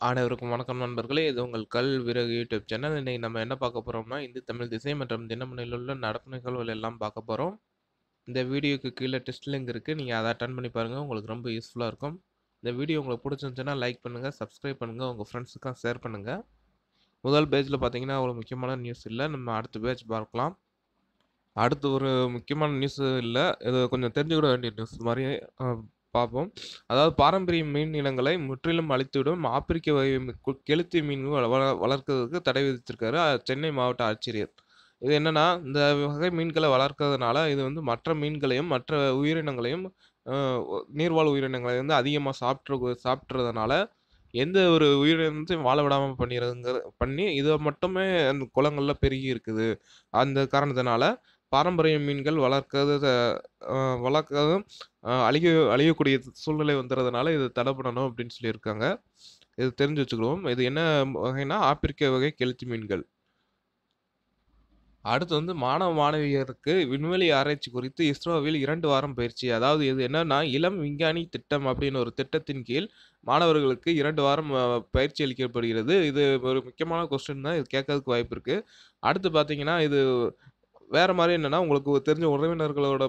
அனைவருக்கும் வணக்கம் நண்பர்களே! இது உங்கள் கல் விறகு யூடியூப் சேனல். இன்றைக்கி நம்ம என்ன பார்க்க போகிறோம்னா இந்து தமிழ் திசை மற்றும் தினமணியில் உள்ள நடப்பு நிகழ்வுகள் எல்லாம் பார்க்க போகிறோம் இந்த வீடியோக்கு கீழே டெஸ்ட் லிங்க் இருக்குது நீங்கள் அதை அட்டன் பண்ணி பாருங்கள் உங்களுக்கு ரொம்ப யூஸ்ஃபுல்லாக இருக்கும். இந்த வீடியோ உங்களுக்கு பிடிச்சிருந்துச்சுன்னா லைக் பண்ணுங்கள் சப்ஸ்கிரைப் பண்ணுங்கள் உங்கள் ஃப்ரெண்ட்ஸுக்கும் ஷேர் பண்ணுங்கள் முதல் பேஜில் பார்த்தீங்கன்னா, அவ்வளோ முக்கியமான நியூஸ் இல்லை நம்ம அடுத்த பேஜ் பார்க்கலாம். அடுத்து ஒரு முக்கியமான நியூஸ் இல்லை இது கொஞ்சம் தெரிஞ்சுக்கிட வேண்டிய நியூஸ் மாதிரி பார்ப்போம். அதாவது பாரம்பரிய மீன் இனங்களை முற்றிலும் அழித்துவிடும் ஆப்பிரிக்க வகை கெளுத்தி மீன்கள் வள வளர்க்கிறதுக்கு தடை விதித்திருக்காரு சென்னை மாவட்ட ஆட்சியர். இது என்னன்னா, இந்த வகை மீன்களை வளர்க்கறதுனால இது வந்து மற்ற மீன்களையும், மற்ற உயிரினங்களையும் நீர்வாழ் உயிரினங்களை வந்து அதிகமாக சாப்பிட்ரு சாப்பிட்றதுனால, எந்த ஒரு உயிரினத்தையும் வாழ விடாமல் பண்ணிறதுங்கிற பண்ணி இதை மட்டுமே அந்த குளங்களில் பெருகி இருக்குது. அந்த காரணத்தினால, பாரம்பரிய மீன்கள் வளர்க்கறது வளர்க்கறதும் அழிய அழியக்கூடிய சூழ்நிலை வந்துடுறதுனால இது தடை பண்ணணும் அப்படின்னு சொல்லியிருக்காங்க. இது தெரிஞ்சு வச்சுக்கிடுவோம். இது என்ன வகைன்னா, ஆப்பிரிக்க வகை கெளுத்தி மீன்கள். அடுத்து வந்து மாணவ, மாணவியருக்கு விண்வெளி ஆராய்ச்சி குறித்து இஸ்ரோவில் இரண்டு வாரம் பயிற்சி. அதாவது இது என்னன்னா, இளம் விஞ்ஞானி திட்டம் அப்படின்னு ஒரு திட்டத்தின் கீழ் மாணவர்களுக்கு இரண்டு வாரம் பயிற்சி அளிக்கப்படுகிறது. இது ஒரு முக்கியமான கொஸ்டின் தான். இது கேட்கறதுக்கு வாய்ப்பு இருக்குது அடுத்து பார்த்தீங்கன்னா, இது வேறு மாதிரி என்னென்னா உங்களுக்கு தெரிஞ்ச உறவினர்களோட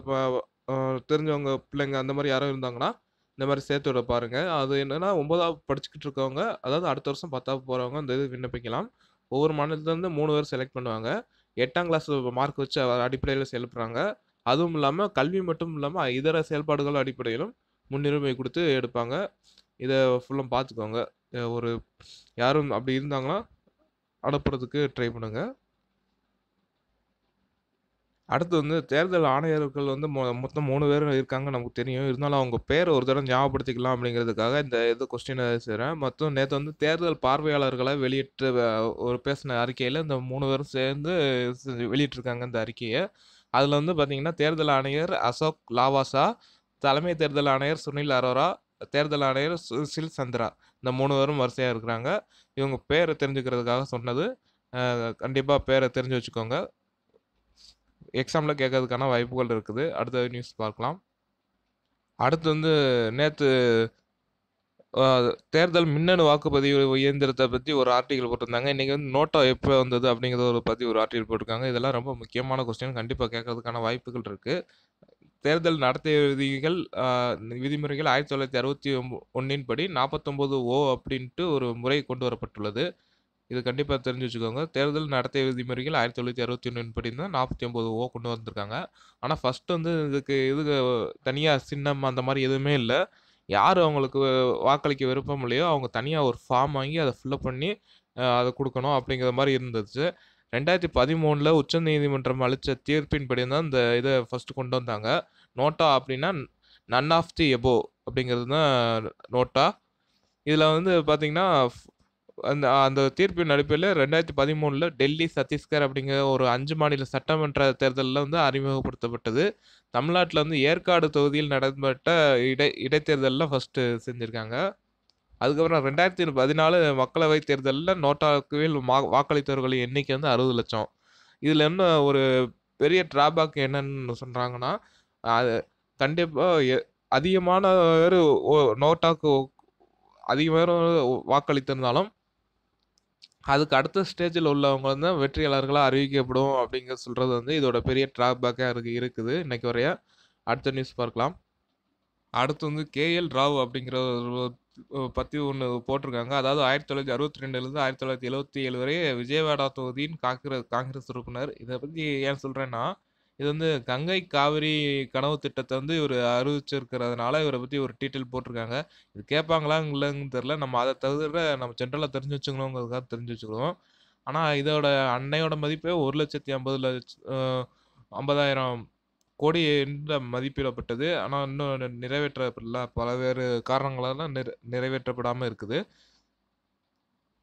தெரிஞ்சவங்க பிள்ளைங்க அந்த மாதிரி யாரும் இருந்தாங்கன்னா, இந்த மாதிரி சேர்த்து விட பாருங்கள் அது என்னென்னா ஒன்பதாவது படிச்சுக்கிட்டு இருக்கவங்க, அதாவது அடுத்த வருஷம் 10வது போறவங்க இந்த இது விண்ணப்பிக்கலாம். ஒவ்வொரு மாநிலத்துலேருந்து மூணு பேர் செலக்ட் பண்ணுவாங்க. எட்டாம் கிளாஸ் மார்க் வச்சு அடிப்படையில் செலுத்துறாங்க. அதுவும் இல்லாமல் கல்வி மட்டும் இல்லாமல் இதர செயல்பாடுகள் அடிப்படையிலும் முன்னுரிமை கொடுத்து எடுப்பாங்க. இதை ஃபுல்லும் பார்த்துக்கோங்க. ஒரு யாரும் அப்படி இருந்தாங்கன்னா, அனுப்புறதுக்கு ட்ரை பண்ணுங்கள் அடுத்து வந்து தேர்தல் ஆணையர்கள் வந்து மொ மொத்தம் மூணு பேர் இருக்காங்க நமக்கு தெரியும். இருந்தாலும் அவங்க பேரை ஒரு தடவை ஞாபகப்படுத்திக்கலாம் அப்படிங்கிறதுக்காக இந்த இது கொஸ்டினை செய்கிறேன் மொத்தம் நேற்று வந்து தேர்தல் பார்வையாளர்களை வெளியிட்டு ஒரு பேசின அறிக்கையில் இந்த மூணு பேரும் சேர்ந்து வெளியிட்டிருக்காங்க இந்த அறிக்கையை அதில் வந்து பார்த்தீங்கன்னா, தேர்தல் ஆணையர் அசோக் லாவாசா, தலைமை தேர்தல் ஆணையர் சுனில் அரோரா, தேர்தல் ஆணையர் சுசில் சந்திரா. இந்த மூணு பேரும் வரிசையாக இருக்கிறாங்க. இவங்க பேரை தெரிஞ்சுக்கிறதுக்காக சொன்னது. கண்டிப்பாக பேரை தெரிஞ்சு வச்சுக்கோங்க. எக்ஸாமில் கேட்கறதுக்கான வாய்ப்புகள் இருக்குது. அடுத்த நியூஸ் பார்க்கலாம். அடுத்து வந்து நேற்று தேர்தல் மின்னணு வாக்குப்பதிவு இயந்திரத்தை பற்றி ஒரு ஆர்டிகல் போட்டிருந்தாங்க. இன்றைக்கி வந்து நோட்டா எப்போ வந்தது அப்படிங்கிறத ஒரு பற்றி ஒரு ஆர்டிகல் போட்டிருக்காங்க. இதெல்லாம் ரொம்ப முக்கியமான கொஸ்டின். கண்டிப்பாக கேட்கறதுக்கான வாய்ப்புகள் இருக்குது தேர்தல் நடத்தை விதிகள் விதிமுறைகள் ஆயிரத்தி தொள்ளாயிரத்தி அறுபத்தி ஒன்றின் படி 49 ஓ அப்படின்ட்டு ஒரு முறை கொண்டு வரப்பட்டுள்ளது. இது கண்டிப்பாக தெரிஞ்சு வச்சுக்கோங்க. தேர்தல் நடத்தை விதிமுறைகள் 1961 படி தான் 49 ஓ கொண்டு வந்திருக்காங்க. ஆனால் ஃபஸ்ட்டு வந்து இதுக்கு இதுக்கு தனியாக சின்னம் அந்த மாதிரி எதுவுமே இல்லை யார் அவங்களுக்கு வாக்களிக்க விருப்பம் இல்லையோ, அவங்க தனியாக ஒரு ஃபார்ம் வாங்கி அதை ஃபில்லப் பண்ணி அதை கொடுக்கணும் அப்படிங்கிற மாதிரி இருந்துச்சு. 2013ல உச்சநீதிமன்றம் அளித்த தீர்ப்பின்படி தான் இந்த இதை ஃபஸ்ட்டு கொண்டு வந்தாங்க. நோட்டா அப்படின்னா நன் ஆஃப் தி எபோவ் அப்படிங்கிறது தான் நோட்டா. இதில் வந்து பார்த்திங்கன்னா அந்த அந்த தீர்ப்பின் நடிப்பையில் ரெண்டாயிரத்தி பதிமூணில் டெல்லி, சத்தீஸ்கர் அப்படிங்கிற ஒரு அஞ்சு மாநில சட்டமன்ற தேர்தலில் வந்து அறிமுகப்படுத்தப்பட்டது. தமிழ்நாட்டில் வந்து ஏற்காடு தொகுதியில் நடைபெற்ற இடை இடைத்தேர்தலில் ஃபஸ்ட்டு செஞ்சுருக்காங்க அதுக்கப்புறம் ரெண்டாயிரத்தி பதினாலு மக்களவை தேர்தலில் நோட்டாக்குவில் மா வாக்களித்தவர்களின் எண்ணிக்கை வந்து அறுபது லட்சம் இதில் என்ன ஒரு பெரிய டிராபேக் என்னன்னு சொல்கிறாங்கன்னா அது கண்டிப்பாக அதிகமான பேர் நோட்டாக்கு அதிக வாக்களித்திருந்தாலும், அதுக்கு அடுத்த ஸ்டேஜில் உள்ளவங்க வந்து வெற்றியாளர்களாக அறிவிக்கப்படும் அப்படிங்கிற சொல்கிறது வந்து இதோட பெரிய டிராபேக்கா இருக்கு இருக்குது இன்னைக்கு வரைய. அடுத்த நியூஸ் பார்க்கலாம். அடுத்து வந்து கே.எல். ராவ் அப்படிங்கிற ஒரு ஒன்று போட்டிருக்காங்க. அதாவது 1962லிருந்து 1977 வரை விஜயவாடா தொகுதியின் காங்கிரஸ் காங்கிரஸ் உறுப்பினர். இதை பற்றி ஏன் சொல்கிறேன்னா இது வந்து கங்கை, காவிரி கனவு திட்டத்தை வந்து இவர் அறிவிச்சிருக்கிறதுனால இவரை பற்றி ஒரு டீட்டெயில் போட்டிருக்காங்க. இது கேட்பாங்களா இல்லைன்னு தெரில நம்ம அதை தவிர நம்ம ஜென்ரலா தெரிஞ்சு வச்சுக்கணுங்கிறதுக்காக தெரிஞ்சு வச்சுக்கிறோம் ஆனால் இதோட அன்னையோட மதிப்பே 1,50,000 அ 50,000 கோடி என்ற மதிப்பிடப்பட்டது. ஆனால் இன்னும் நிறைவேற்றப்படல. பல்வேறு காரணங்களால் நிறை நிறைவேற்றப்படாமல் இருக்குது.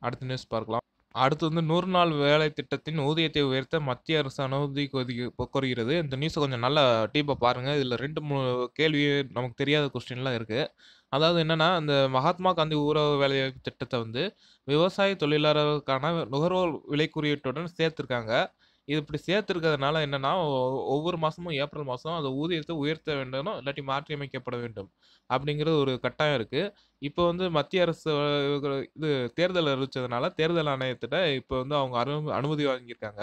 அடுத்த நியூஸ் பார்க்கலாம். அடுத்து வந்து நூறு நாள் வேலை திட்டத்தின் ஊதியத்தை உயர்த்த மத்திய அரசு அனுமதி கொதி கோருகிறது. இந்த நியூஸை கொஞ்சம் நல்லா டீப்பாக பாருங்கள் இதில் ரெண்டு மூணு கேள்வி நமக்கு தெரியாத கொஸ்டின்லாம் இருக்குது அதாவது என்னென்னா இந்த மகாத்மா காந்தி ஊரக வேலைவாய்ப்பு திட்டத்தை வந்து விவசாய தொழிலாளர்களுக்கான நுகர்வோர் விலை குறியீட்டுடன் சேர்த்துருக்காங்க. இது இப்படி சேர்த்துருக்கிறதுனால என்னன்னா, ஒவ்வொரு மாதமும் ஏப்ரல் மாதம் அந்த ஊதியத்தை உயர்த்த வேண்டும் இல்லாட்டி மாற்றியமைக்கப்பட வேண்டும். அப்படிங்கிற ஒரு கட்டாயம் இருக்குது இப்போ வந்து மத்திய அரசு இது தேர்தல் அறிவிச்சதுனால, தேர்தல் ஆணையத்திட்ட இப்போ வந்து அவங்க அனு அனுமதி வாங்கியிருக்காங்க.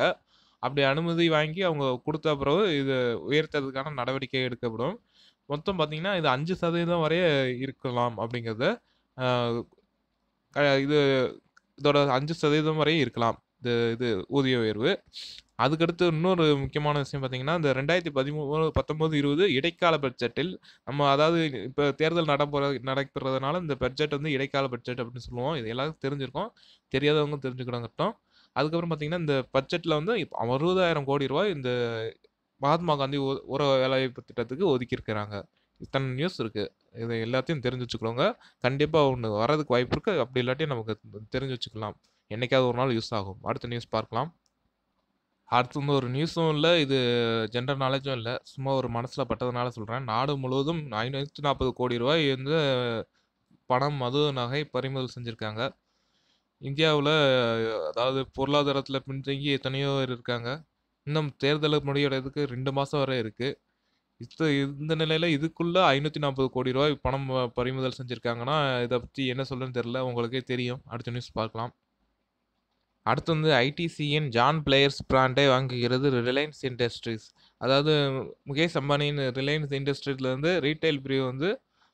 அப்படி அனுமதி வாங்கி அவங்க கொடுத்த பிறகு இது உயர்த்ததுக்கான நடவடிக்கை எடுக்கப்படும். மொத்தம் பார்த்தீங்கன்னா, இது அஞ்சு சதவீதம் வரைய இருக்கலாம் அப்படிங்கிறது இது இதோட அஞ்சு சதவீதம் வரையும் இருக்கலாம். இது இது ஊதிய உயர்வு. அதுக்கடுத்து இன்னொரு முக்கியமான விஷயம் பார்த்தீங்கன்னா, இந்த 2013, 19, 20 இடைக்கால பட்ஜெட்டில் நம்ம அதாவது இப்போ தேர்தல் நடப்புற நடக்கிறதுனால இந்த பட்ஜெட் வந்து இடைக்கால பட்ஜெட் அப்படின்னு சொல்லுவோம். இது எல்லாருக்கும் தெரிஞ்சிருக்கோம் தெரியாதவங்க தெரிஞ்சுக்கிடங்கட்டும். அதுக்கப்புறம் பார்த்தீங்கன்னா, இந்த பட்ஜெட்டில் வந்து அறுபதாயிரம் கோடி ரூபாய் இந்த மகாத்மா காந்தி உர வேலைவாய்ப்பு திட்டத்துக்கு ஒதுக்கியிருக்கிறாங்க. இத்தனை நியூஸ் இருக்குது இதை எல்லாத்தையும் தெரிஞ்சு வச்சுக்கோங்க. கண்டிப்பாக ஒன்று வர்றதுக்கு வாய்ப்பு இருக்குது அப்படி இல்லாட்டி நமக்கு தெரிஞ்சு வச்சுக்கலாம். என்றைக்காவது ஒரு நாள் யூஸ் ஆகும். அடுத்த நியூஸ் பார்க்கலாம். அடுத்து வந்து ஒரு நியூஸும் இல்லை இது ஜென்ரல் நாலேஜும் இல்லை சும்மா ஒரு மனசில் பட்டதுனால சொல்கிறேன் நாடு முழுவதும் ஐநூற்றி நாற்பது கோடி ரூபாய் வந்து பணம், மது, நகை பறிமுதல் செஞ்சுருக்காங்க இந்தியாவில் அதாவது பொருளாதாரத்தில் பின்தங்கி எத்தனையோ பேர் இருக்காங்க. இன்னும் தேர்தல் முடிவடையறதுக்கு 2 மாசம் வரை இருக்குது இது இந்த நிலையில் இதுக்குள்ளே ஐநூற்றி நாற்பது கோடி ரூபாய் பணம் பறிமுதல் செஞ்சுருக்காங்கன்னா இதை பற்றி என்ன சொல்லுன்னு தெரியல. உங்களுக்கே தெரியும். அடுத்த நியூஸ் பார்க்கலாம். அடுத்து வந்து ஐடிசியின் ஜான் பிளேயர்ஸ் பிராண்டை வாங்குகிறது ரிலையன்ஸ் இண்டஸ்ட்ரீஸ். அதாவது முகேஷ் அம்பானியின் ரிலையன்ஸ் இண்டஸ்ட்ரீஸ்லேருந்து ரீட்டைல் பிரிவு வந்து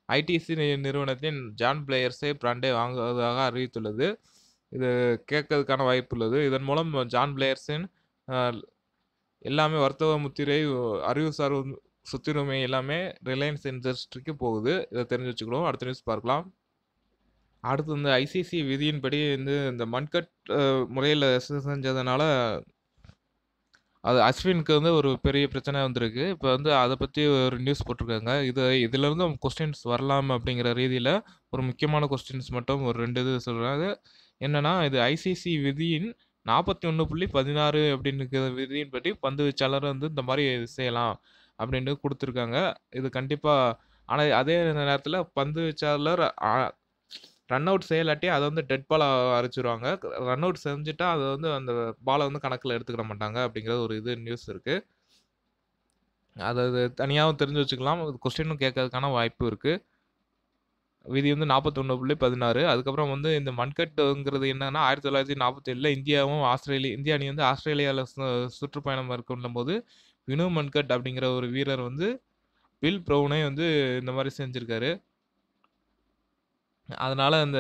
ஐடிசி நிறுவனத்தின் ஜான் பிளேயர்ஸே பிராண்டை வாங்குவதாக அறிவித்துள்ளது. இது கேட்கறதுக்கான வாய்ப்பு உள்ளது. இதன் மூலம் ஜான் பிளேயர்ஸின் எல்லாமே வர்த்தக முத்திரை, அறிவுசார் சொத்துரிமை எல்லாமே ரிலையன்ஸ் இண்டஸ்ட்ரிக்கு போகுது. இதை தெரிஞ்சு வச்சுக்கணும். அடுத்த நியூஸ் பார்க்கலாம். அடுத்து இந்த ஐசிசி விதியின்படி வந்து இந்த மன்கட் முறையில் செஞ்சதுனால அது அஸ்வினுக்கு வந்து ஒரு பெரிய பிரச்சனை வந்திருக்கு. இப்போ வந்து அதை பற்றி ஒரு நியூஸ் போட்டிருக்காங்க. இது இதுலேருந்து கொஸ்டின்ஸ் வரலாம் அப்படிங்கிற ரீதியில் ஒரு முக்கியமான கொஸ்டின்ஸ் மட்டும் ஒரு ரெண்டு இது சொல்கிறாங்க என்னென்னா இது ஐசிசி விதியின் 41.16 அப்படின்னு விதியின் பற்றி பந்து வீச்சாளர் வந்து இந்த மாதிரி செய்யலாம் அப்படின்னு கொடுத்துருக்காங்க இது கண்டிப்பாக ஆனால் அதே நேரத்தில் பந்து வீச்சாளர் ரன் அவுட் செய்யலாட்டி அதை வந்து டெட் பாலா அரைச்சிருவாங்க. ரன் அவுட் செஞ்சுட்டா அதை வந்து அந்த பாலை வந்து கணக்கில் எடுத்துக்கிட மாட்டாங்க அப்படிங்கிற ஒரு இது நியூஸ் இருக்குது அதை அது தனியாகவும் தெரிஞ்சு வச்சுக்கலாம். கொஸ்டினும் கேட்கறதுக்கான வாய்ப்பு இருக்குது விதி வந்து 41.16 அதுக்கப்புறம் வந்து இந்த மன்கட்டுங்கிறது என்னன்னா, 1947ல இந்தியாவும், ஆஸ்திரேலியா இந்திய அணி வந்து ஆஸ்திரேலியாவில் சு இருக்கும் மேற்கொள்ளும்போது, வினு மன்கட் அப்படிங்கிற ஒரு வீரர் வந்து வில் ப்ரவுனே வந்து இந்த மாதிரி செஞ்சுருக்காரு. அதனால அந்த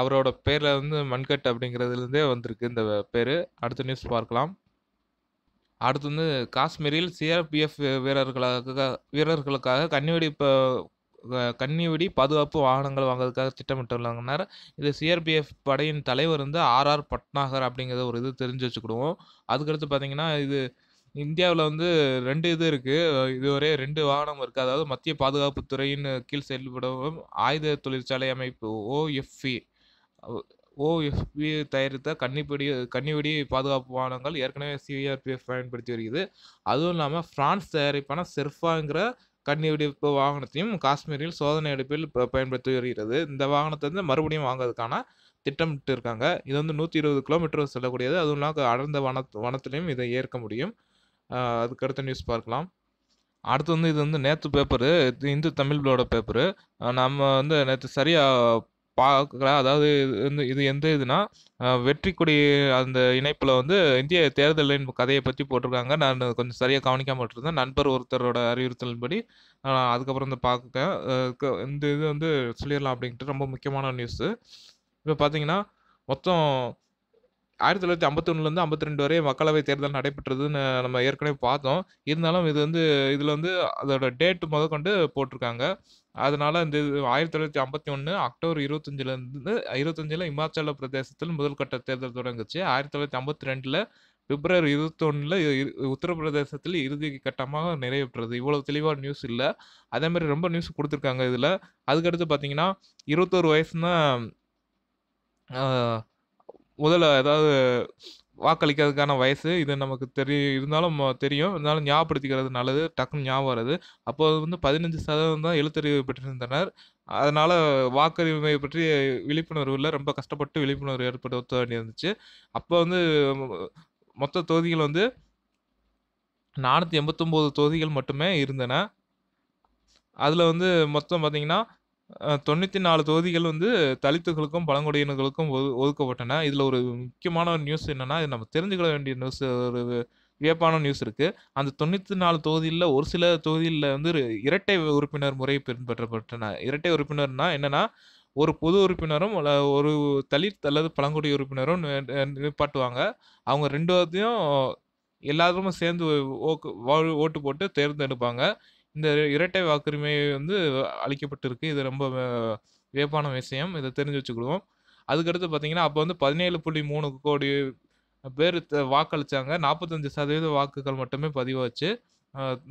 அவரோட பேர்ல வந்து மண்கட் அப்படிங்கிறதுலேருந்தே வந்திருக்கு இந்த பேர் அடுத்த நியூஸ் பார்க்கலாம். அடுத்து வந்து காஷ்மீரில் சிஆர்பிஎஃப் வீரர்களுக்காக வீரர்களுக்காக கண்ணிவெடி ப கண்ணிவெடி பாதுகாப்பு வாகனங்கள் வாங்குறதுக்காக திட்டமிட்டுள்ளாங்கன்னார் இது சிஆர்பிஎஃப் படையின் தலைவர் வந்து ஆர்.ஆர். பட்நாகர் அப்படிங்கிறத ஒரு இது தெரிஞ்சு வச்சுக்கிடுவோம். அதுக்கடுத்து பார்த்தீங்கன்னா, இது இந்தியாவில் வந்து ரெண்டு இது இருக்குது இதுவரை ரெண்டு வாகனம் இருக்குது அதாவது மத்திய பாதுகாப்பு துறையின் கீழ் செயல்படும் ஆயுத தொழிற்சாலை அமைப்பு ஓஎஃப்பி ஓஎஃப்பி தயாரித்த கன்னிப்பெடி கன்னிவெடி பாதுகாப்பு வாகனங்கள் ஏற்கனவே சிஆர்பிஎஃப் பயன்படுத்தி வருகிறது. அதுவும் இல்லாமல் ஃப்ரான்ஸ் தயாரிப்பான செர்ஃபாங்கிற கன்னிவெடிப்பு வாகனத்தையும் காஷ்மீரில் சோதனை எடுப்பில் ப பயன்படுத்தி வருகிறது. இந்த வாகனத்தை வந்து மறுபடியும் வாங்குறதுக்கான திட்டமிட்டு இருக்காங்க. இது வந்து 120 கிலோமீட்டர் செல்லக்கூடியது. அதுவும் இல்லாமல் அடர்ந்த வன வனத்திலையும் இதை ஏற்க முடியும். அதுக்கு அடுத்த நியூஸ் பார்க்கலாம். அடுத்து வந்து இது வந்து நேற்று பேப்பரு. இது இந்து தமிழ்களோட பேப்பரு. நம்ம வந்து நேற்று சரியாக பார்க்கல. அதாவது இது இது எந்த இதுனா வெற்றி கொடி அந்த இணைப்பில் வந்து இந்திய தேர்தலின் கதையை பற்றி போட்டிருக்காங்க. நான் கொஞ்சம் சரியாக கவனிக்காமல் விட்டுருந்தேன். நண்பர் ஒருத்தரோட அறிவுறுத்தலின்படி அதுக்கப்புறம் வந்து பார்த்துட்டேன். இந்த இது வந்து சொல்லிடலாம் அப்படின்ட்டு ரொம்ப முக்கியமான நியூஸு. இப்போ பார்த்தீங்கன்னா, மொத்தம் 1951லேருந்து 52 வரை மக்களவை தேர்தல் நடைபெற்றதுன்னு நம்ம ஏற்கனவே பார்த்தோம். இருந்தாலும் இது வந்து இதில் வந்து அதோட டேட் மொதற்கொண்டு போட்டிருக்காங்க. அதனால இந்த இது 1951 அக்டோபர் 25லேருந்து 25ல இமாச்சல பிரதேசத்தில் முதல் கட்ட தேர்தல் தொடங்குச்சு. 1952ல பிப்ரவரி இருபத்தொன்னில் உத்தரப்பிரதேசத்தில் இறுதி கட்டமாக நிறைவுற்றது. இவ்வளோ தெளிவான நியூஸ் இல்லை அதே மாதிரி ரொம்ப நியூஸ் கொடுத்துருக்காங்க இதில் அதுக்கடுத்து பார்த்தீங்கன்னா, இருபத்தோரு வயசுன்னா முதல்ல ஏதாவது வாக்களிக்கிறதுக்கான வயசு. இது நமக்கு தெரியும் இருந்தாலும் தெரியும். இருந்தாலும் ஞாபகப்படுத்திக்கிறது நல்லது. டக்குனு ஞாபகம் வருது அப்போ வந்து 15% தான் எழுத்தறிவு பெற்றிருந்தனர். அதனால் வாக்குரிமை பற்றி விழிப்புணர்வு இல்லை ரொம்ப கஷ்டப்பட்டு விழிப்புணர்வு ஏற்படுத்த வேண்டியிருந்துச்சு. அப்போ வந்து மொத்த தொகுதிகள் வந்து 489 தொகுதிகள் மட்டுமே இருந்தன. அதில் வந்து மொத்தம் பார்த்திங்கன்னா தொண்ணூற்றி நாலு தொகுதிகள் வந்து தலித்துகளுக்கும், பழங்குடியினர்களுக்கும் ஒது ஒதுக்கப்பட்டன. இதில் ஒரு முக்கியமான நியூஸ் என்னென்னா இது நம்ம தெரிஞ்சுக்கிட வேண்டிய நியூஸ் ஒரு வியப்பான நியூஸ் இருக்குது அந்த தொண்ணூற்றி நாலு தொகுதியில் ஒரு சில தொகுதியில் வந்து இரட்டை உறுப்பினர் முறை பின்பற்றப்பட்டன. இரட்டை உறுப்பினர்னா என்னென்னா ஒரு பொது உறுப்பினரும், ஒரு தலித் அல்லது பழங்குடி உறுப்பினரும் நிப்பாட்டுவாங்க. அவங்க 2 பேத்தையும் எல்லாருமே சேர்ந்து ஓக்கு ஓட்டு போட்டு தேர்ந்தெடுப்பாங்க. இந்த இரட்டை வாக்குரிமை வந்து அளிக்கப்பட்டிருக்கு. இது ரொம்ப வியப்பான விஷயம். இதை தெரிஞ்சு வச்சுக்கிடுவோம். அதுக்கடுத்து பார்த்தீங்கன்னா, அப்போ வந்து 17.3 கோடி பேர் த வாக்களிச்சாங்க. 45% வாக்குகள் மட்டுமே பதிவாச்சு.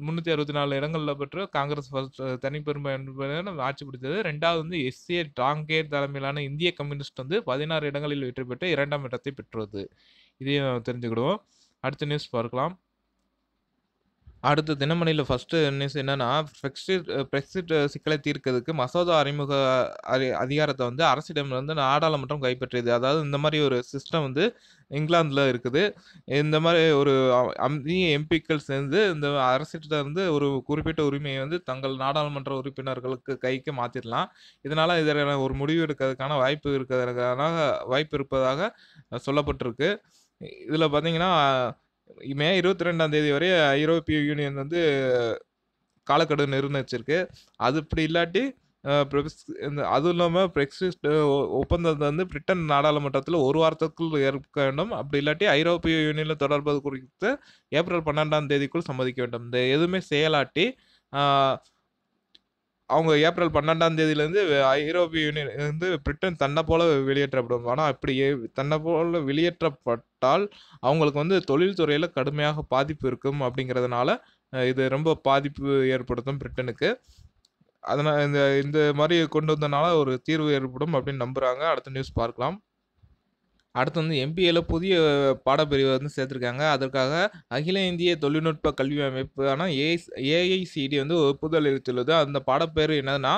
முந்நூற்றி அறுபத்தி நாலு இடங்களில் பெற்று காங்கிரஸ் ஃபர்ஸ்ட் தனிப்பெரும்பான்மையுடன் ஆட்சி பிடித்தது. ரெண்டாவது வந்து எஸ்.ஏ. டாங்கே தலைமையிலான இந்திய கம்யூனிஸ்ட் வந்து 16 இடங்களில் வெற்றி பெற்று இரண்டாம் இடத்தை பெற்றது. இதையும் தெரிஞ்சுக்கிடுவோம். அடுத்த நியூஸ் பார்க்கலாம். அடுத்து தினமணியில் ஃபஸ்ட்டு நியூஸ் என்னன்னா, பிரெக்சிட் பிரெக்சிட் சிக்கலை தீர்க்கிறதுக்கு மசோதா அறிமுக அரி அதிகாரத்தை வந்து அரசிடமிருந்து நாடாளுமன்றம் கைப்பற்றியது. அதாவது இந்த மாதிரி ஒரு சிஸ்டம் வந்து இங்கிலாந்தில் இருக்குது. இந்த மாதிரி ஒரு அந்நிய எம்பிக்கள் சேர்ந்து இந்த அரசிட்ட இருந்து ஒரு குறிப்பிட்ட உரிமையை வந்து தங்கள் நாடாளுமன்ற உறுப்பினர்களுக்கு கைக்கு மாற்றிடலாம் இதனால் இதற்கான ஒரு முடிவு எடுக்கிறதுக்கான வாய்ப்பு இருக்கிறதுக்கான வாய்ப்பு இருப்பதாக சொல்லப்பட்டிருக்கு. இதில் பார்த்தீங்கன்னா, மே 22ஆம் தேதி வரை ஐரோப்பிய யூனியன் வந்து காலக்கெடு நிர்ணயிச்சிருக்கு. அது இப்படி இல்லாட்டி இந்த அதுவும் இல்லாமல் பிரெக்ஸிட் ஒப்பந்தத்தை வந்து பிரிட்டன் நாடாளுமன்றத்தில் ஒரு வாரத்துக்குள் ஏற்க வேண்டும். அப்படி இல்லாட்டி ஐரோப்பிய யூனியனில் தொடர்பது குறித்து ஏப்ரல் 12ஆம் தேதிக்குள் சம்மதிக்க வேண்டும். இந்த எதுவுமே செயலாட்டி அவங்க ஏப்ரல் பன்னெண்டாம் தேதியிலேருந்து ஐரோப்பிய யூனியன் பிரிட்டன் தன்னை போல வெளியேற்றப்படும். ஆனால் அப்படி தன்னை போல வெளியேற்றப்பட்டால், அவங்களுக்கு வந்து தொழில்துறையில் கடுமையாக பாதிப்பு இருக்கும் அப்படிங்கிறதுனால, இது ரொம்ப பாதிப்பு ஏற்படுத்தும் பிரிட்டனுக்கு. அதனால் இந்த இந்த மாதிரி கொண்டு வந்தனால ஒரு தீர்வு ஏற்படும் அப்படின்னு நம்புகிறாங்க அடுத்த நியூஸ் பார்க்கலாம். அடுத்து வந்து எம்பிஏல புதிய பாடப்பிரிவை வந்து சேர்த்துருக்காங்க அதற்காக அகில இந்திய தொழில்நுட்ப கல்வி அமைப்பான ஏஐஸ் ஏஐசிடி வந்து ஒப்புதல் அளித்துள்ளது. அந்த பாடப்பேர் என்னன்னா,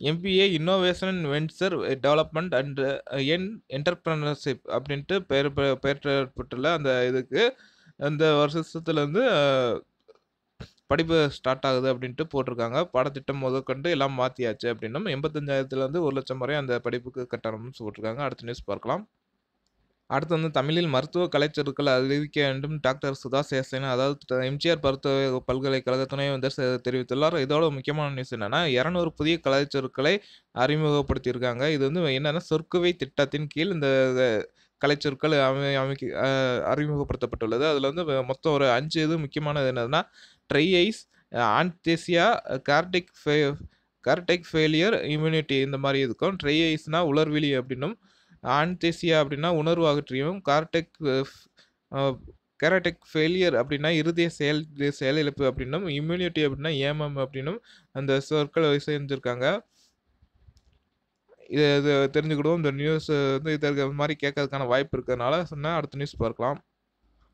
MBA innovation venture development and N entrepreneurship அப்படின்ட்டு பெயர் பெ அந்த இதுக்கு இந்த வருஷத்துலேருந்து படிப்பு ஸ்டார்ட் ஆகுது அப்படின்ட்டு போட்டிருக்காங்க. பாடத்திட்டம் முதற்கொண்டு எல்லாம் மாற்றியாச்சு அப்படின்னும் 85,000லேருந்து 1,00,000 வரை அந்த படிப்புக்கு கட்டணம்னு போட்டிருக்காங்க. அடுத்த நியூஸ் பார்க்கலாம். அடுத்து வந்து தமிழில் மருத்துவ கலைச்சொற்கள் அறிவிக்க வேண்டும் டாக்டர் சுதா சேசன் அதாவது எம்ஜிஆர் மருத்துவ பல்கலைக்கழக துணைவேந்தர் வந்து தெரிவித்துள்ளார். இதோட முக்கியமான நியூஸ் என்னன்னா, 200 புதிய கலைச்சொற்களை அறிமுகப்படுத்தியிருக்காங்க. இது வந்து என்னென்னா சொற்குவை திட்டத்தின் கீழ் இந்த கலைச்சொற்கள் அமை அமைக்க அறிமுகப்படுத்தப்பட்டுள்ளது. அதில் வந்து மொத்தம் ஒரு அஞ்சு இது முக்கியமானது என்னதுன்னா, ட்ரைஐஸ் ஐஸ், கார்டிக் ஃபே கார்டிக் ஃபெயிலியர், இம்யூனிட்டி இந்த மாதிரி இருக்கும். ட்ரைஐஸ்னால் உலர்வெளி உலர்விழி அப்படின்னும், ஆன்தேசியா அப்படின்னா உணர்வு அகற்றியும், கார்டெக் கேரடெக் ஃபெயிலியர் அப்படின்னா இருதய செயல் செயலிழப்பு அப்படின்னும், இம்யூனிட்டி அப்படின்னா ஏமம் அப்படின்னும் அந்த சொற்களை செஞ்சுருக்காங்க இதை இது தெரிஞ்சுக்கிடுவோம். இந்த நியூஸ் வந்து இதற்கு மாதிரி கேட்கறதுக்கான வாய்ப்பு இருக்கிறதுனால சொன்னால் அடுத்த நியூஸ் பார்க்கலாம்.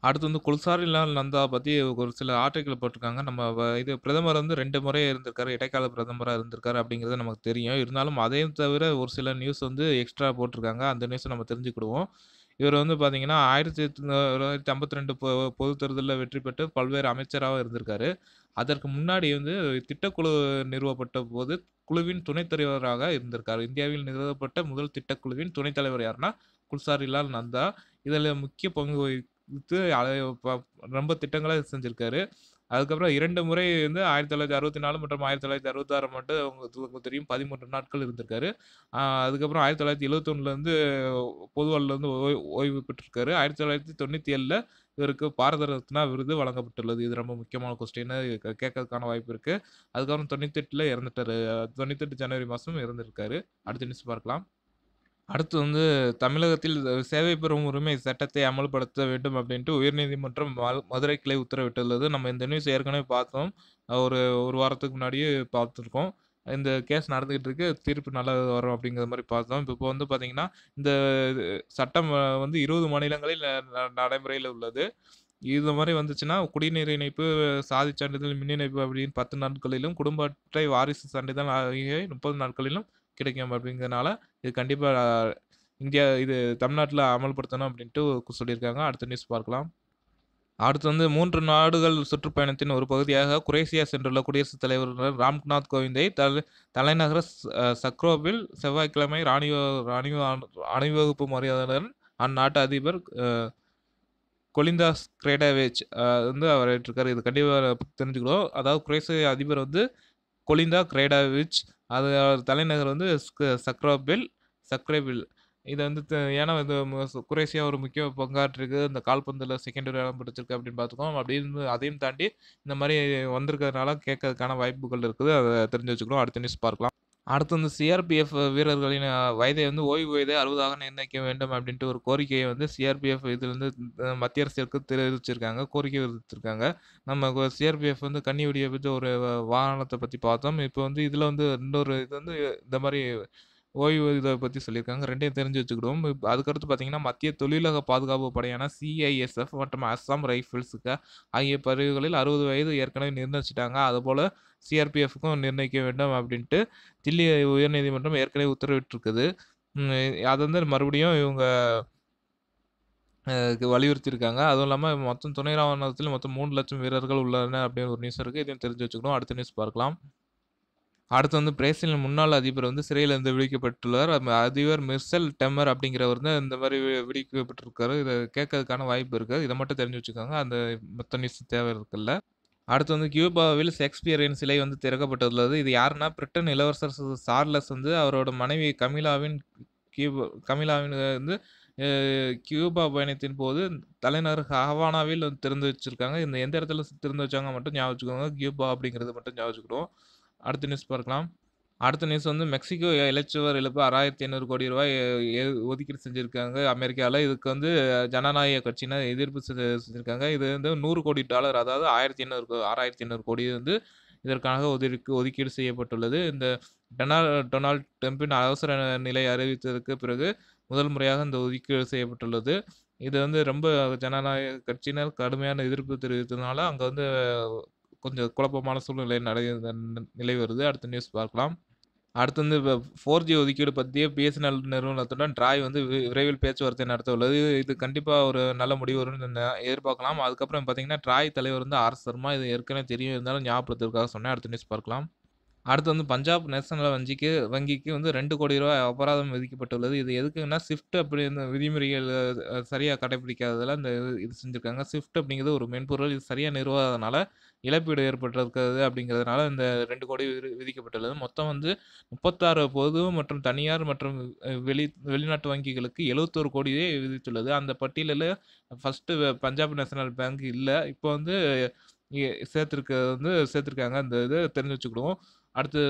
அடுத்து வந்து குல்சாரிலால் நந்தா பற்றி ஒரு சில ஆர்டிக்கல் போட்டிருக்காங்க. நம்ம வ இது பிரதமர் வந்து 2 முறை இருந்திருக்காரு. இடைக்கால பிரதமரா இருந்திருக்காரு அப்படிங்கிறது நமக்கு தெரியும். இருந்தாலும் அதையும் தவிர ஒரு சில நியூஸ் வந்து எக்ஸ்ட்ரா போட்டிருக்காங்க. அந்த நியூஸ நம்ம தெரிஞ்சுக்கிடுவோம். இவர் வந்து பார்த்தீங்கன்னா, 1952 பொ பொதுத் தேர்தல்ல வெற்றி பெற்று பல்வேறு அமைச்சராவும் இருந்திருக்காரு. அதற்கு முன்னாடி வந்து திட்டக்குழு நிறுவப்பட்டபோது குழுவின் துணைத் தலைவராக இருந்திருக்காரு. இந்தியாவில் நிறுவப்பட்ட முதல் திட்டக்குழுவின் துணைத் தலைவர் யாருன்னா, குல்சாரிலால் நந்தா. இதில் முக்கிய பங்கு வகி ரொம்ப திட்டங்களை செஞ்சுருக்காரு. அதுக்கப்புறம் இரண்டு முறை வந்து ஆயிரத்தி தொள்ளாயிரத்தி அறுபத்தி நாலு மற்றும் ஆயிரத்தி தொள்ளாயிரத்தி அறுபத்தாறு மட்டும் உங்களுக்கு தெரியும். பதிமூன்று நாட்கள் இருந்திருக்காரு. அதுக்கப்புறம் ஆயிரத்தி தொள்ளாயிரத்தி எழுபத்தொன்னுலேருந்து பொதுவாழ்லேருந்து ஓய்வு பெற்றிருக்காரு. ஆயிரத்தி தொள்ளாயிரத்தி தொண்ணூற்றி ஏழில் இவருக்கு பாரத ரத்னா விருது வழங்கப்பட்டுள்ளது. இது ரொம்ப முக்கியமான கொஸ்டின் கேட்கறதுக்கான வாய்ப்பு இருக்குது அதுக்கப்புறம் தொண்ணூத்தெட்டில் இறந்துட்டாரு. தொண்ணூத்தெட்டு ஜனவரி மாதம் இறந்துருக்காரு. அடுத்த நியூஸ் பார்க்கலாம். அடுத்து வந்து தமிழகத்தில் சேவை பெறும் உரிமை சட்டத்தை அமல்படுத்த வேண்டும் அப்படின்ட்டு உயர்நீதிமன்றம் ம மதுரை கிளை உத்தரவிட்டுள்ளது. நம்ம இந்த நியூஸ் ஏற்கனவே பார்த்தோம். ஒரு ஒரு வாரத்துக்கு முன்னாடியே பார்த்துருக்கோம். இந்த கேஸ் நடந்துக்கிட்டு இருக்கு. தீர்ப்பு நல்லா வரும் அப்படிங்கிற மாதிரி பார்த்தோம். இப்போ வந்து பார்த்தீங்கன்னா, இந்த சட்டம் வந்து 20 மாநிலங்களில் நடைமுறையில் உள்ளது. இது மாதிரி வந்துச்சுன்னா, குடிநீர் இணைப்பு, சாதிச் சான்றிதழ், மின் இணைப்பு அப்படின்னு 10 நாட்களிலும், குடும்ப அட்டை, வாரிசு சான்றிதழ் ஆகியவை 30 நாட்களிலும் கிடைக்கும் அப்படிங்கிறனால, இது கண்டிப்பாக இந்தியா இது தமிழ்நாட்டில் அமல்படுத்தணும் அப்படின்ட்டு சொல்லியிருக்காங்க. அடுத்த நியூஸ் பார்க்கலாம். அடுத்து வந்து மூன்று நாடுகள் சுற்றுப்பயணத்தின் ஒரு பகுதியாக குரேஷியா சென்றுள்ள குடியரசுத் தலைவர் ராம்நாத் கோவிந்தை தலை தலைநகர் சக்ரோவில் செவ்வாய்க்கிழமை ராணுவ ராணுவ அணிவகுப்பு மரியாதையுடன் அந்நாட்டு அதிபர் கொலிந்தாஸ் கொலிந்தா வந்து அவர் வந்து இது கண்டிப்பாக தெரிஞ்சுக்கிறோம் அதாவது குரேஷிய அதிபர் வந்து கொலிந்தா கிரேடாவிச். அது தலைநகர் வந்து ஸ்க் சக்ரோபில் சக்ரேவில். இது வந்து த ஏன்னா இது ம குரேஷியா ஒரு முக்கிய பங்காற்றிருக்கு. இந்த கால்பந்தில் செகண்ட் இடம் பிடிச்சிருக்கு அப்படின்னு பார்த்துக்கோம். அப்படின்னு அதையும் தாண்டி இந்த மாதிரி வந்திருக்கிறதுனால கேட்கறதுக்கான வாய்ப்புகள் இருக்குது. அதை தெரிஞ்சு வச்சுக்கணும். அடுத்த நியூஸ் பார்க்கலாம். அடுத்து வந்து சிஆர்பிஎஃப் வீரர்களின் வயதை வந்து ஓய்வு வயதை 60ஆக நிர்ணயிக்க வேண்டும் அப்படின்ட்டு ஒரு கோரிக்கையை வந்து சிஆர்பிஎஃப் இதுலேருந்து மத்திய அரசிற்கு தெரிவிச்சிருக்காங்க. கோரிக்கை விதித்திருக்காங்க நம்ம சிஆர்பிஎஃப் வந்து கண்ணி வெடிய பற்றி ஒரு வாகனத்தை பற்றி பார்த்தோம். இப்போ வந்து இதில் வந்து இன்னொரு இது வந்து இந்த மாதிரி ஓய்வு பற்றி சொல்லியிருக்காங்க. ரெண்டையும் தெரிஞ்சு வச்சுக்கிடுவோம். அதுக்கடுத்து பார்த்தீங்கன்னா, மத்திய தொழிலக பாதுகாப்பு படையான சிஐஎஸ்எஃப் மற்றும் அஸ்ஸாம் ரைஃபிள்ஸுக்கு ஆகிய பிரிவுகளில் 60 வயது ஏற்கனவே நிர்ணயிச்சிட்டாங்க அதுபோல் சிஆர்பிஎஃப்க்கும் நிர்ணயிக்க வேண்டும் அப்படின்ட்டு தில்லி உயர்நீதிமன்றம் ஏற்கனவே உத்தரவிட்டிருக்குது. அது வந்து மறுபடியும் இவங்க வலியுறுத்தியிருக்காங்க. அதுவும் இல்லாமல் மொத்தம் துணை ராணுவத்தில் மொத்தம் மூணு லட்சம் வீரர்கள் உள்ளனர் அப்படின்னு ஒரு நியூஸ் இருக்குது இதையும் தெரிஞ்சு வச்சுக்கணும். அடுத்த நியூஸ் பார்க்கலாம். அடுத்து வந்து பிரேசிலின் முன்னாள் அதிபர் வந்து சிறையிலிருந்து விடுவிக்கப்பட்டுள்ளார். அதிபர் மிர்சல் டெம்மர் அப்படிங்கிறவர் தான் இந்த மாதிரி வி விடுவிக்கப்பட்டிருக்காரு. இதை கேட்கறதுக்கான வாய்ப்பு இருக்குது இதை மட்டும் தெரிஞ்சு வச்சுக்கோங்க. அந்த மொத்த நியூஸ் தேவை இருக்குல்ல. அடுத்து வந்து கியூபாவில் ஷேக்ஸ்பியரின் சிலை வந்து திறக்கப்பட்டுள்ளது. இது யாருன்னா, பிரிட்டன் இளவரசர் சார்லஸ் வந்து அவரோட மனைவி கமிலாவின் கியூபா கமிலாவின் வந்து கியூபா பயணத்தின் போது தலைநகர் ஹவானாவில் வந்து திறந்து வச்சிருக்காங்க. இந்த எந்த இடத்துல திறந்து வச்சாங்க மட்டும் ஞாபகம் வச்சுக்கோங்க. கியூபா அப்படிங்கிறது மட்டும் ஞாபகம் வச்சுக்கிடுவோம். அடுத்த நியூஸ் பார்க்கலாம். அடுத்த நியூஸ் வந்து மெக்சிகோ இளைச்சுவர் இழப்பு ஆறாயிரத்தி ஐநூறு கோடி ரூபாய் ஒதுக்கீடு செஞ்சுருக்காங்க அமெரிக்காவில் இதுக்கு வந்து ஜனநாயக கட்சியினர் எதிர்ப்பு செஞ்சுருக்காங்க இது வந்து நூறு கோடி டாலர் அதாவது 1,500 6,500 கோடி வந்து இதற்காக ஒதுக்கு ஒதுக்கீடு செய்யப்பட்டுள்ளது. இந்த டொனால் டொனால்ட் ட்ரம்பின் அவசர நிலை அறிவித்ததற்கு பிறகு முதல் முறையாக இந்த ஒதுக்கீடு செய்யப்பட்டுள்ளது. இது வந்து ரொம்ப ஜனநாயக கட்சியினர் கடுமையான எதிர்ப்பு தெரிவித்ததுனால, அங்கே வந்து கொஞ்சம் குழப்பமான சூழ்நிலை நடை நிலை வருது. அடுத்த நியூஸ் பார்க்கலாம். அடுத்து வந்து இப்போ ஃபோர் ஜி ஒதுக்கீடு பற்றியே பிஎஸ்என்எல் நிறுவனத்துடன் ட்ராய் வந்து வி விரைவில் பேச்சுவார்த்தை நடத்த உள்ளது. இது கண்டிப்பாக ஒரு நல்ல முடிவு வரும்னு எதிர்பார்க்கலாம். அதுக்கப்புறம் பார்த்தீங்கன்னா, ட்ராய் தலைவர் வந்து ஆர். சர்மா. இது ஏற்கனவே தெரியும். இருந்தாலும் ஞாபகத்திற்காக சொன்னேன். அடுத்த நியூஸ் பார்க்கலாம். அடுத்து வந்து பஞ்சாப் நேஷனல் வங்கிக்கு வங்கிக்கு வந்து ரெண்டு கோடி ரூபாய் அபராதம் விதிக்கப்பட்டுள்ளது. இது எதுக்குன்னா, ஸ்விஃப்ட் இந்த விதிமுறைகள் சரியாக சரியா இந்த இது செஞ்சுருக்காங்க ஸ்விஃப்ட் அப்படிங்கிறது ஒரு மென்பொருள். இது சரியாக நிறுவாதனால இழப்பீடு ஏற்பட்டிருக்கிறது அப்படிங்கிறதுனால இந்த ரெண்டு கோடி விதிக்கப்பட்டுள்ளது. மொத்தம் வந்து 36 பொது மற்றும் தனியார் மற்றும் வெளி வெளிநாட்டு வங்கிகளுக்கு 71 கோடியே விதித்துள்ளது. அந்த பட்டியலில் ஃபஸ்ட்டு பஞ்சாப் நேஷனல் பேங்க் இல்லை இப்போ வந்து சேர்த்துருக்க வந்து சேர்த்துருக்காங்க அந்த இதை தெரிஞ்சு வச்சுக்கிடுவோம். அடுத்து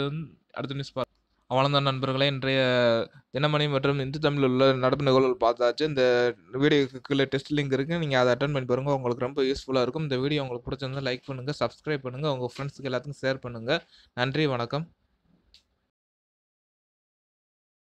அடுத்த நியூஸ் பார்த்து அவ்வளோதான் நண்பர்களே. இன்றைய தினமணி மற்றும் இந்து தமிழில் உள்ள நடப்பு நிகழ்வுகள் பார்த்தாச்சு. இந்த வீடியோக்கு கீழ டெஸ்ட் லிங்க் இருக்குது நீங்கள் அதை அட்டன் பண்ணி பாருங்கள் உங்களுக்கு ரொம்ப யூஸ்ஃபுல்லாக இருக்கும். இந்த வீடியோ உங்களுக்கு பிடிச்சிருந்தா லைக் பண்ணுங்கள் சப்ஸ்கிரைப் பண்ணுங்கள் உங்கள் ஃப்ரெண்ட்ஸுக்கு எல்லாத்துக்கும் ஷேர் பண்ணுங்கள் நன்றி, வணக்கம்.